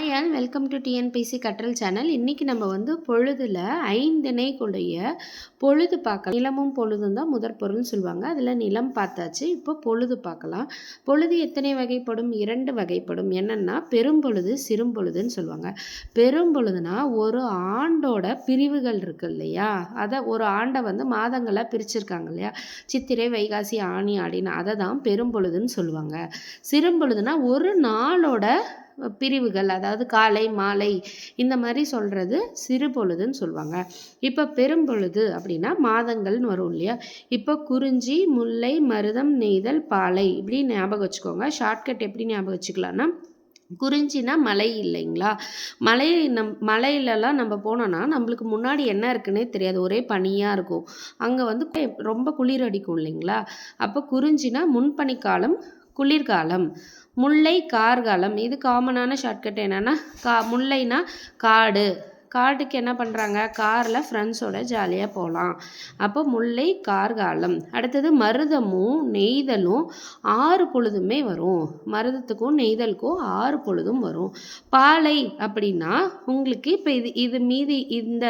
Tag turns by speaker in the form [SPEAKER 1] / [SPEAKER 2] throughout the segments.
[SPEAKER 1] Hi all welcome to TNPSC கற்றல் channel இன்றைக்கி நம்ம வந்து பொழுதில் ஐந்திணைக்குடைய பொழுது பார்க்கலாம். நிலமும் பொழுதும் தான் முதற் பொருள்னு சொல்லுவாங்க. அதில் நிலம் பார்த்தாச்சு. இப்போ பொழுது பார்க்கலாம். பொழுது எத்தனை வகைப்படும்? இரண்டு வகைப்படும். என்னென்னா பெரும்பொழுது சிறும்பொழுதுன்னு சொல்லுவாங்க. பெரும்பொழுதுனா ஒரு ஆண்டோட பிரிவுகள் இருக்கு இல்லையா? அதை ஒரு ஆண்டை வந்து மாதங்களாக பிரிச்சிருக்காங்க இல்லையா? சித்திரை வைகாசி ஆணி ஆடின்னு அதை தான் பெரும்பொழுதுன்னு சொல்லுவாங்க. சிறும்பொழுதுனா ஒரு நாளோட பிரிவுகள் அதாவது காலை மாலை இந்த மாதிரி சொல்கிறது சிறு பொழுதுன்னு சொல்லுவாங்க இப்போ பெரும்பொழுது அப்படின்னா மாதங்கள்னு வரும் இல்லையா? இப்போ குறிஞ்சி முல்லை மருதம் நெய்தல் பாலை இப்படி ஞாபகம் வச்சுக்கோங்க. ஷார்ட்கட் எப்படி ஞாபகம் வச்சுக்கலாம்னா குறிஞ்சினா மலை இல்லைங்களா? மலை நம் மலையிலலாம் நம்ம போனோன்னா நம்மளுக்கு முன்னாடி என்ன இருக்குன்னே தெரியாது. ஒரே பனியாக இருக்கும். அங்கே வந்து ரொம்ப குளிர் அடிக்கும் இல்லைங்களா? அப்போ குறிஞ்சினா முன்பனிக்காலம் குளிர்காலம். முல்லை கார்காலம். இது காமனான ஷார்ட்கட் என்னென்னா கா முல்லைனா காடு. காட்டுக்கு என்ன பண்ணுறாங்க காரில் ஃப்ரெண்ட்ஸோட ஜாலியாக போகலாம் அப்போ முல்லை கார்காலம். அடுத்தது மருதமும் நெய்தலும் ஆறு பொழுதுமே வரும். மருதத்துக்கும் நெய்தலுக்கும் ஆறு பொழுதும் வரும். பாலை அப்படின்னா உங்களுக்கு இப்போ இது இது மீதி இந்த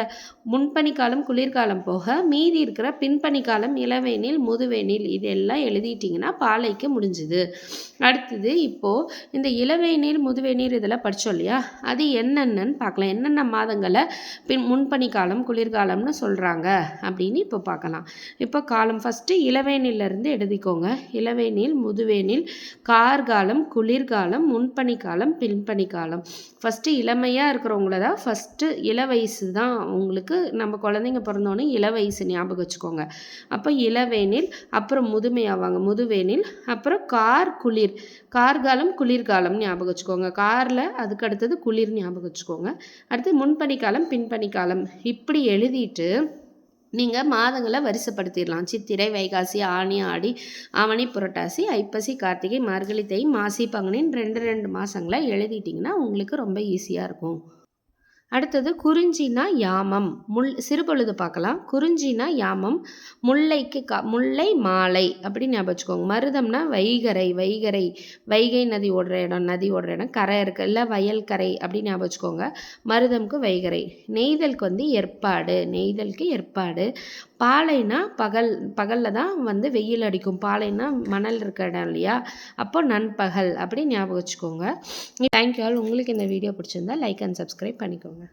[SPEAKER 1] முன்பனிக்காலம் குளிர்காலம் போக மீதி இருக்கிற பின்பனிக்காலம் இளவேனில் முதுவேனில் இதெல்லாம் எழுதிட்டிங்கன்னா பாலைக்கு முடிஞ்சுது. அடுத்தது இப்போது இந்த இளவேனில் முதுவேநீர் இதெல்லாம் படித்தோம் இல்லையா? அது என்னென்னு பார்க்கலாம். என்னென்ன மாதங்கள்? காலங்களை பின் முன்பனி காலம் குளிர்காலம்னு சொல்கிறாங்க அப்படின்னு இப்போ பார்க்கலாம். இப்போ காலம் ஃபஸ்ட்டு இளவேனிலிருந்து எழுதிக்கோங்க இளவேனில் முதுவேனில் கார்காலம் குளிர்காலம் முன்பனி காலம் பின்பனி காலம் ஃபஸ்ட்டு இளமையாக இருக்கிறவங்கள தான் ஃபஸ்ட்டு இள வயசு தான் உங்களுக்கு நம்ம குழந்தைங்க பிறந்தோன்னே இள வயசு ஞாபகம் வச்சுக்கோங்க. அப்போ இளவேனில் அப்புறம் முதுமையாவாங்க. முதுவேனில் அப்புறம் கார் குளிர். கார்காலம் குளிர்காலம் ஞாபகம் வச்சுக்கோங்க. காரில் அதுக்கு அடுத்தது குளிர் ஞாபகம் வச்சுக்கோங்க. அடுத்து முன்பனி காலம் பின்பணிக்காலம். இப்படி எழுதிட்டு நீங்கள் மாதங்களை வரிசைப்படுத்திடலாம். சித்திரை வைகாசி ஆணி ஆடி ஆவணி புரட்டாசி ஐப்பசி கார்த்திகை மார்கழி தை மாசி பங்குனின்னு ரெண்டு ரெண்டு மாதங்களை எழுதிட்டிங்கன்னா உங்களுக்கு ரொம்ப ஈஸியாக இருக்கும். அடுத்தது குறிஞ்சினா யாமம். முள் சிறுபொழுது பார்க்கலாம். குறிஞ்சினா யாமம் முல்லைக்கு கா முல்லை மாலை அப்படின்னு ஞாபகம் வச்சுக்கோங்க. மருதம்னா வைகரை வைகரை வைகை நதி ஓடுற இடம் நதி ஓடுற இடம் கரை இருக்குது இல்லை வயல் கரை அப்படின்னு ஞாபகம் வச்சுக்கோங்க. மருதம்க்கு வைகரை. நெய்தலுக்கு வந்து ஏற்பாடு நெய்தலுக்கு ஏற்பாடு. பாலைனா பகல் பகலில் தான் வந்து வெயில் அடிக்கும். பாலைனா மணல் இருக்க இடம் இல்லையா? அப்போ நண்பகல் அப்படி ஞாபகம் வச்சுக்கோங்க. தேங்க்யூ ஆல் உங்களுக்கு இந்த வீடியோ பிடிச்சிருந்தா லைக் அண்ட் சப்ஸ்கிரைப் பண்ணிக்கோங்க.